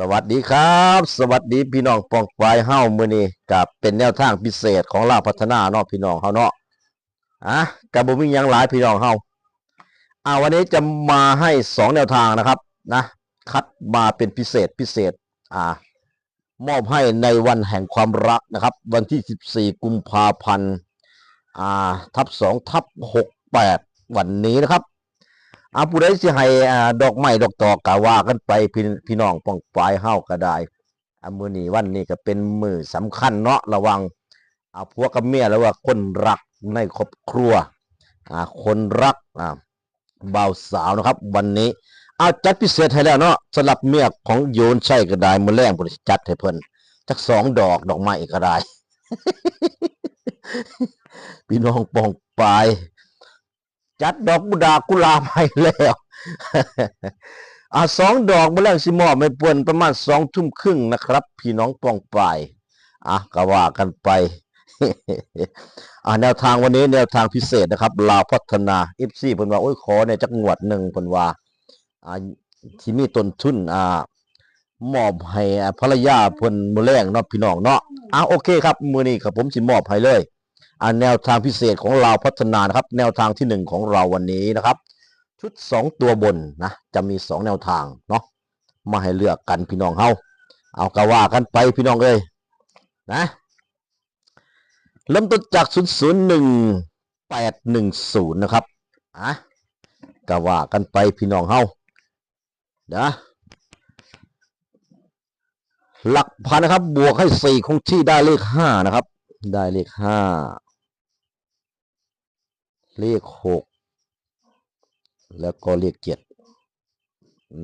สวัสดีครับ สวัสดีพี่น้องปองปลายเฮ้ามือนี้กับเป็นแนวทางพิเศษของลาพัฒนาเนาะพี่น้องเฮาเนาะอะกับบ่มีหยังหลายพี่น้องเฮาอ่าวันนี้จะมาให้สองแนวทางนะครับนะคัดมาเป็นพิเศษพิเศษอ่ามอบให้ในวันแห่งความรักนะครับ วันที่ 14 กุมภาพันธ์อ่าทับ2ทับ68 วันนี้นะครับ อาผู้ใดสิให้อ่าดอกไม้ดอกตอกกะว่ากันไปพี่พี่น้องป้องปลายเฮาก็ได้อามื้อนี้วันนี้ก็เป็นมือสำคัญเนาะระวังอาผัวกับเมียแล้วว่าคนรักในครอบครัวอ่าคนรักอ่าบ่าวสาวนะครับ วันนี้เอาจัดพิเศษให้แล้วเนาะสำหรับเมียของโยนใช่ก็ได้มื้อแรงพุ่นสิจัดให้เพิ่นจักสองดอกดอกไม้ก็ได้พี่น้องป้องปลาย จัดดอกบุดากุลาบให้แล้วอ่าสองดอกมื่อแรงสิมอบไม่ปวนประมาณสองทุ่มครึ่งนะครับ พี่น้องปองปลายอะก็ว่ากันไปอ่าแนวทางวันนี้แนวทางพิเศษนะครับ ลาวพัฒนาเอฟซีเพิ่นว่าโอ้ยขอเนี่ยจักงวดหนึ่งเพิ่นว่าอ่าที่มีต้นทุนอ่ามอบให้ภรรยาเพิ่นมื้อแรงเนาะพี่น้องเนาะอ่าโอเคครับ มื้อนี้ครับผมสิมอบให้เลย อันแนวทางพิเศษของเราพัฒนานะครับ แนวทางที่หนึ่งของเราวันนี้นะครับ ชุดสองตัวบนนะจะมีสองแนวทางเนาะมาให้เลือกกันพี่น้องเฮาเอากะว่ากันไปพี่น้องเอ้ยนะเริ่มต้นจากศูนย์ศูนย์หนึ่งแปดหนึ่งศูนย์นะครับอะกะว่ากันไปพี่น้องเฮานะหลักพันนะครับ บวกให้สี่คงที่ได้เลขห้านะครับ ได้เลขห้า เลขหกแล้วก็เลขเจ็ด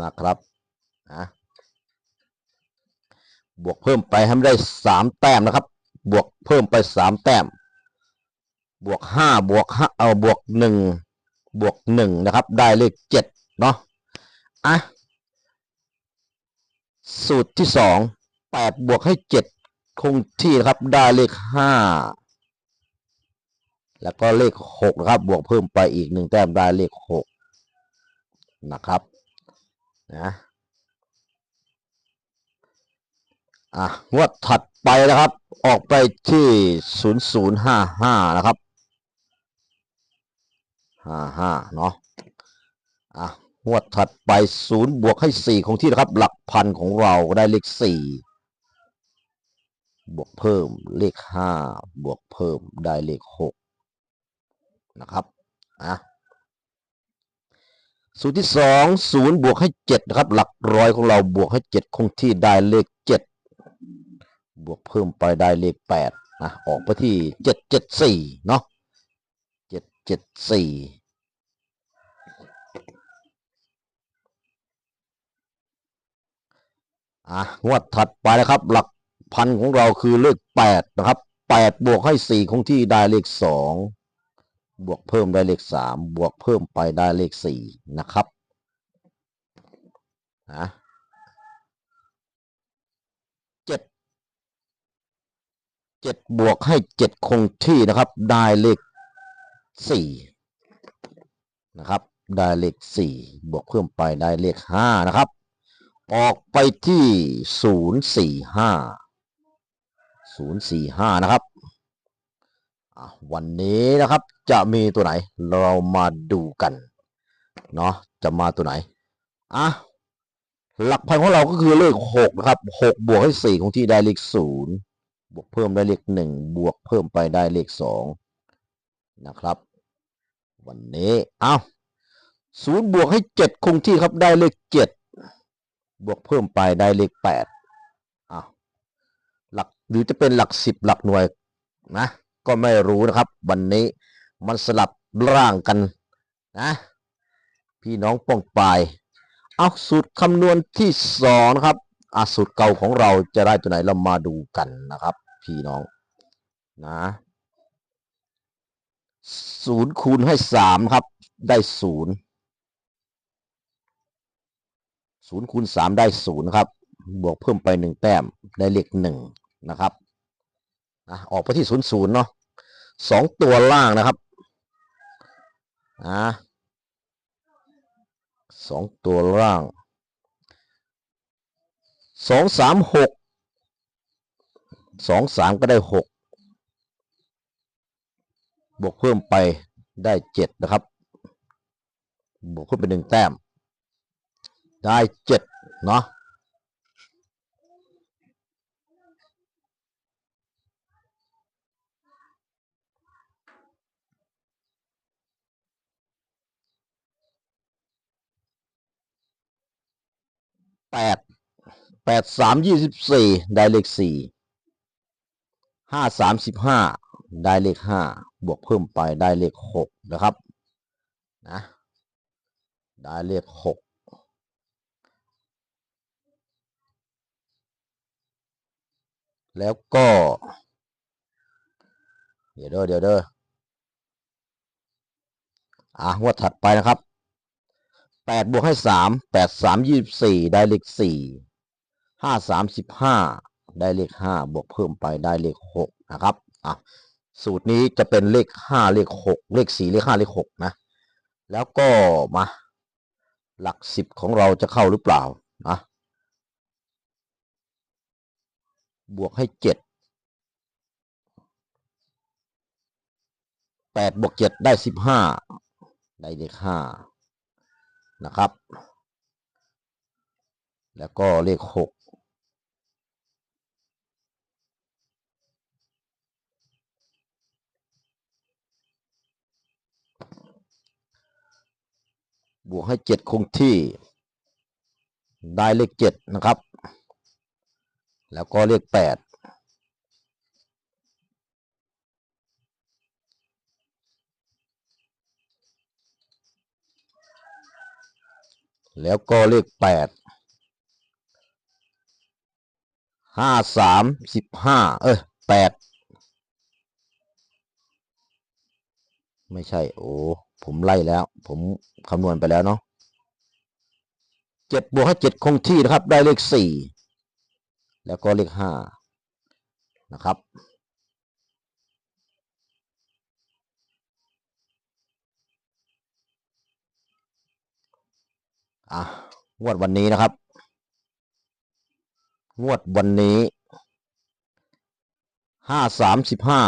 นะครับนะบวกเพิ่มไปให้ได้สามแต้มนะครับ บวกเพิ่มไปสามแต้ม บวกห้าบวกห้าเอาบวกหนึ่งบวกหนึ่งนะครับ ได้เลขเจ็ดเนาะอะสูตรที่สองแปดบวกให้เจ็ดคงที่นะครับ ได้เลขห้า แล้วก็เลขหกนะครับ บวกเพิ่มไปอีกหนึ่งแต้มได้เลขหกนะครับนะอะงวดถัดไปนะครับ ออกไปที่ศูนย์ศูนย์ห้าห้านะครับห้าห้าเนาะอะงวดถัดไปศูนย์บวกให้สี่ของที่นะครับ หลักพันของเราได้เลขสี่บวกเพิ่มเลขห้าบวกเพิ่มได้เลขหก นะครับอะสูตรที่สองศูนย์บวกให้เจ็ดนะครับ หลักร้อยของเราบวกให้เจ็ดคงที่ได้เลขเจ็ดบวกเพิ่มไปได้เลขแปดนะออกไปที่เจ็ดเจ็ดสี่เนาะเจ็ดเจ็ดสี่อะงวดถัดไปนะครับ หลักพันของเราคือเลขแปดนะครับแปดบวกให้สี่คงที่ได้เลขสอง บวกเพิ่มได้เลขสามบวกเพิ่มไปได้เลขสี่นะครับนะเจ็ดเจ็ดบวกให้เจ็ดคงที่นะครับ ได้เลขสี่นะครับ ได้เลขสี่บวกเพิ่มไปได้เลขห้านะครับ ออกไปที่ศูนย์สี่ห้าศูนย์สี่ห้านะครับวันนี้นะครับ จะมีตัวไหน เรามาดูกันเนาะจะมาตัวไหนอะหลักพันของเราก็คือเลขหกนะครับหกบวกให้สี่ของที่ได้เลขศูนย์บวกเพิ่มได้เลขหนึ่งบวกเพิ่มไปได้เลขสองนะครับ วันนี้เอาศูนย์บวกให้เจ็ดคงที่ครับได้เลขเจ็ดบวกเพิ่มไปได้เลขแปดอะหลักหรือจะเป็นหลักสิบหลักหน่วยนะ ก็ไม่รู้นะครับ วันนี้ มันสลับร่างกันนะพี่น้องป้องปลายเอาสูตรคำนวณที่สองนะครับอาสูตรเก่าของเราจะได้ตัวไหนเรามาดูกันนะครับ พี่น้องนะศูนย์คูณให้สามครับ ได้ศูนย์ศูนย์คูณสามได้ศูนย์ครับ บวกเพิ่มไปหนึ่งแต้มได้เลขหนึ่งนะครับนะออกไปที่ศูนย์ศูนย์เนาะสองตัวล่างนะครับ นะสองตัวล่างสองสามหกสองสามก็ได้หกบวกเพิ่มไปได้เจ็ดนะครับ บวกขึ้นไปหนึ่งแต้ม ได้เจ็ดเนาะ แปดแปดสามยี่สิบสี่ได้เลขสี่ห้าสามสิบห้าได้เลขห้าบวกเพิ่มไปได้เลขหกนะครับนะได้เลขหกแล้วก็ เดี๋ยวเด้อเดี๋ยวเด้ออะงวดถัดไปนะครับ แปดบวกให้สามแปดสามยี่สิบสี่ได้เลขสี่ห้าสามสิบห้าได้เลขห้าบวกเพิ่มไปได้เลขหกนะครับอะสูตรนี้จะเป็นเลขห้าเลขหกเลขสี่เลขห้าเลขหกนะ แล้วก็มา หลักสิบของเราจะเข้าหรือเปล่านะบวกให้เจ็ดแปดบวกเจ็ดได้สิบห้าได้เลขห้า นะครับ แล้วก็เลขหกบวกให้เจ็ดคงที่ ได้เลขเจ็ดนะครับ แล้วก็เลขแปด แล้วก็เลขแปดห้าสามสิบห้าเอ้ยแปดไม่ใช่ โอ้ผมไล่แล้ว ผมคำนวณไปแล้วเนาะเจ็ดบวกให้เจ็ดคงที่นะครับ ได้เลขสี่แล้วก็เลขห้านะครับ อะงวดวันนี้นะครับ งวดวันนี้ห้าสามสิบห้า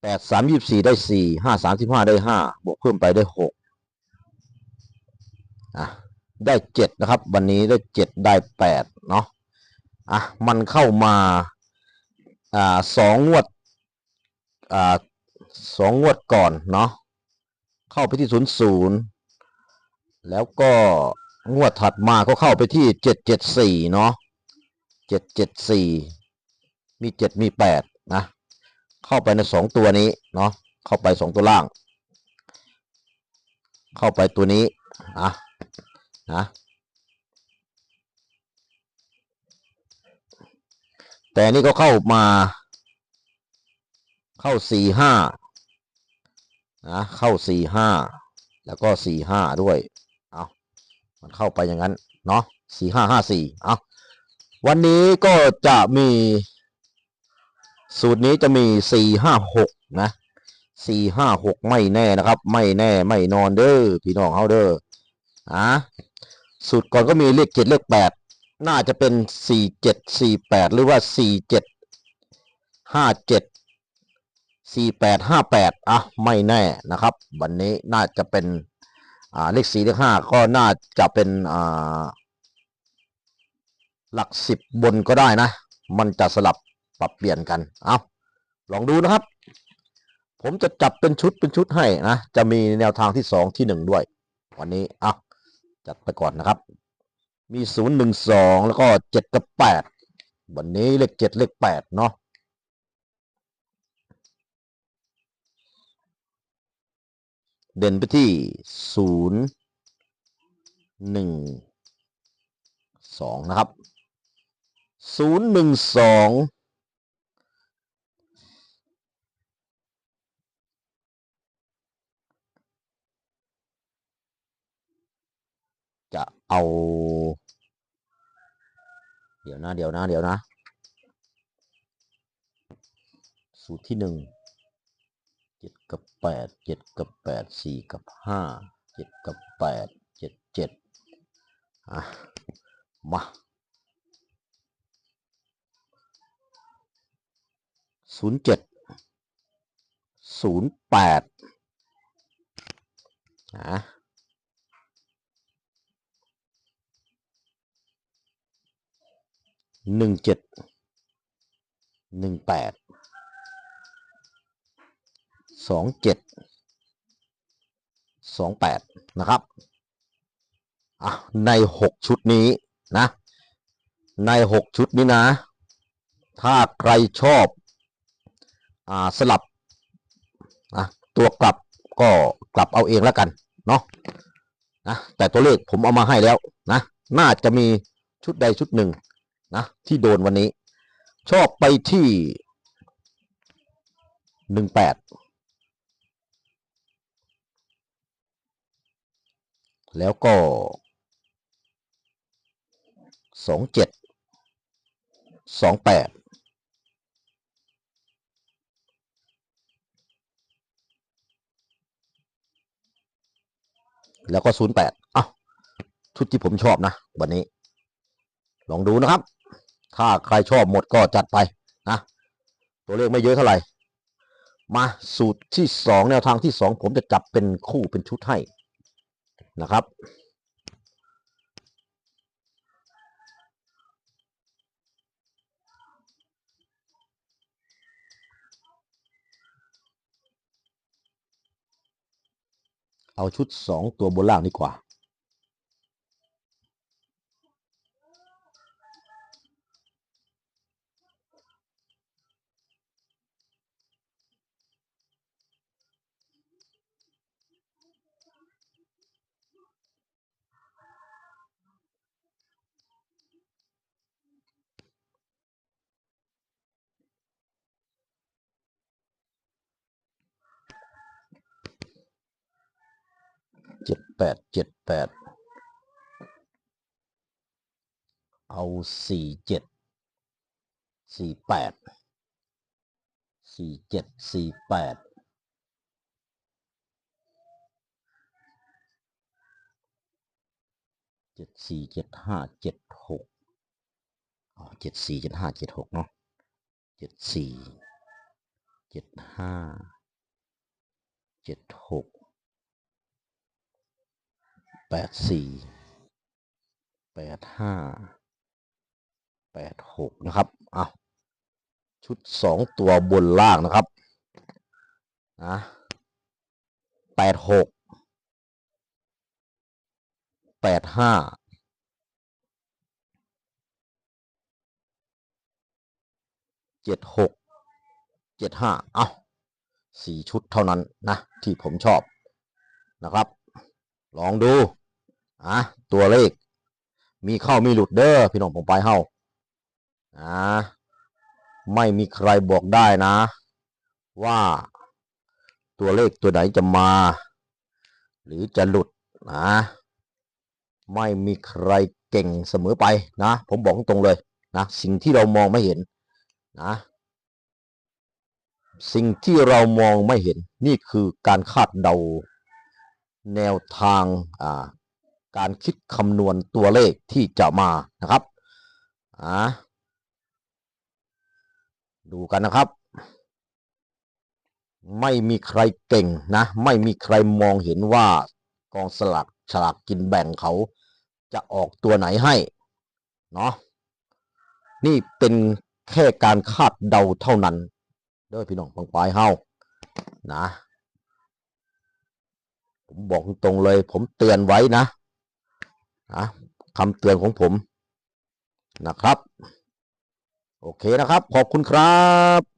แปดสามยี่สี่ได้สี่ห้าสามสิบห้าได้ห้าบวกเพิ่มไปได้หกอะได้เจ็ดนะครับ วันนี้ได้เจ็ดได้แปดเนาะอะมันเข้ามาอ่าสองงวดอ่าสองงวดก่อนเนาะ เข้าไปที่ศูนย์ศูนย์แล้วก็งวดถัดมาก็เข้าไปที่เจ็ดเจ็ดสี่เนาะเจ็ดเจ็ดสี่มีเจ็ดมีแปดนะ เข้าไปในสองตัวนี้เนาะเข้าไปสองตัวล่าง เข้าไปตัวนี้อะนะแต่นี่ก็เข้ามา เข้าสี่ห้า นะเข้าสี่ห้าแล้วก็สี่ห้าด้วยเอามันเข้าไปอย่างนั้นเนาะสี่ห้าห้าสี่เอาวันนี้ก็จะมีสูตรนี้จะมีสี่ห้าหกนะสี่ห้าหกไม่แน่นะครับ ไม่แน่ไม่นอนเด้อพี่น้องเฮาเด้ออะสูตรก่อนก็มีเลขเจ็ดเลขแปดน่าจะเป็นสี่เจ็ดสี่แปดหรือว่าสี่เจ็ดห้าเจ็ด สี่แปดห้าแปดอะไม่แน่นะครับ วันนี้น่าจะเป็นอ่าเลขสี่เลขห้าก็น่าจะเป็นอ่าหลักสิบบนก็ได้นะ มันจะสลับปรับเปลี่ยนกันเอาลองดูนะครับ ผมจะจับเป็นชุดเป็นชุดให้นะ จะมีแนวทางที่สองที่หนึ่งด้วย วันนี้เอาจัดไปก่อนนะครับ มีศูนย์หนึ่งสองแล้วก็เจ็ดกับแปดวันนี้เลขเจ็ดเลขแปดเนาะ เด่นไปที่ศูนย์หนึ่งสองนะครับศูนย์หนึ่งสองจะเอา เดี๋ยวนะ เดี๋ยวนะ เดี๋ยวนะ สูตรที่หนึ่ง เจ็ดกับแปดเจ็ดกับแปดสี่กับห้าเจ็ดกับแปดเจ็ดเจ็ดอะมาศูนย์เจ็ดศูนย์แปดอะหนึ่งเจ็ดหนึ่งแปด สองเจ็ดสองแปดนะครับอะในหกชุดนี้นะ ในหกชุดนี้นะ ถ้าใครชอบอ่าสลับอะตัวกลับก็กลับเอาเองแล้วกันเนาะนะแต่ตัวเลขผมเอามาให้แล้วนะน่าจะมีชุดใดชุดหนึ่งนะที่โดนวันนี้ ชอบไปที่หนึ่งแปด แล้วก็สองเจ็ดสองแปดแล้วก็ศูนย์แปดอะชุดที่ผมชอบนะ วันนี้ ลองดูนะครับ ถ้าใครชอบหมดก็จัดไปนะ ตัวเลขไม่เยอะเท่าไหร่ มาสูตรที่สองแนวทางที่สองผมจะจับเป็นคู่เป็นชุดให้ นะครับ เอาชุดสองตัวบนล่างดีกว่า เจ็ดแปดเจ็ดแปดเอาสี่เจ็ดสี่แปดสี่เจ็ดสี่แปดเจ็ดสี่เจ็ดห้าเจ็ดหกอ๋อเจ็ดสี่เจ็ดห้าเจ็ดหกเนาะเจ็ดสี่เจ็ดห้าเจ็ดหก แปดสี่แปดห้าแปดหกนะครับอะชุดสองตัวบนล่างนะครับนะแปดหกแปดห้าเจ็ดหกเจ็ดห้าเอ้าสี่ชุดเท่านั้นนะที่ผมชอบนะครับ ลองดูอะตัวเลข มีเข้ามีหลุดเด้อพี่น้องผมไปเฮาอ่าไม่มีใครบอกได้นะ ว่าตัวเลขตัวไหนจะมา หรือจะหลุดนะไม่มีใครเก่งเสมอไปนะ ผมบอกตรงๆเลยนะสิ่งที่เรามองไม่เห็นนะสิ่งที่เรามองไม่เห็นนี่คือการคาดเดา แนวทางาการคิดคำนวณตัวเลขที่จะมานะครับอ่าดูกันนะครับ ไม่มีใครเก่งนะ ไม่มีใครมองเห็นว่ากองสลากฉลากกินแบ่งเขาจะออกตัวไหนให้เนาะนี่เป็นแค่การคาดเดาเท่านั้นเด้อพี่น้องปังปลายเฮานะ ผมบอกตรงเลย ผมเตือนไว้นะนะคำเตือนของผมนะครับ โอเคนะครับ ขอบคุณครับ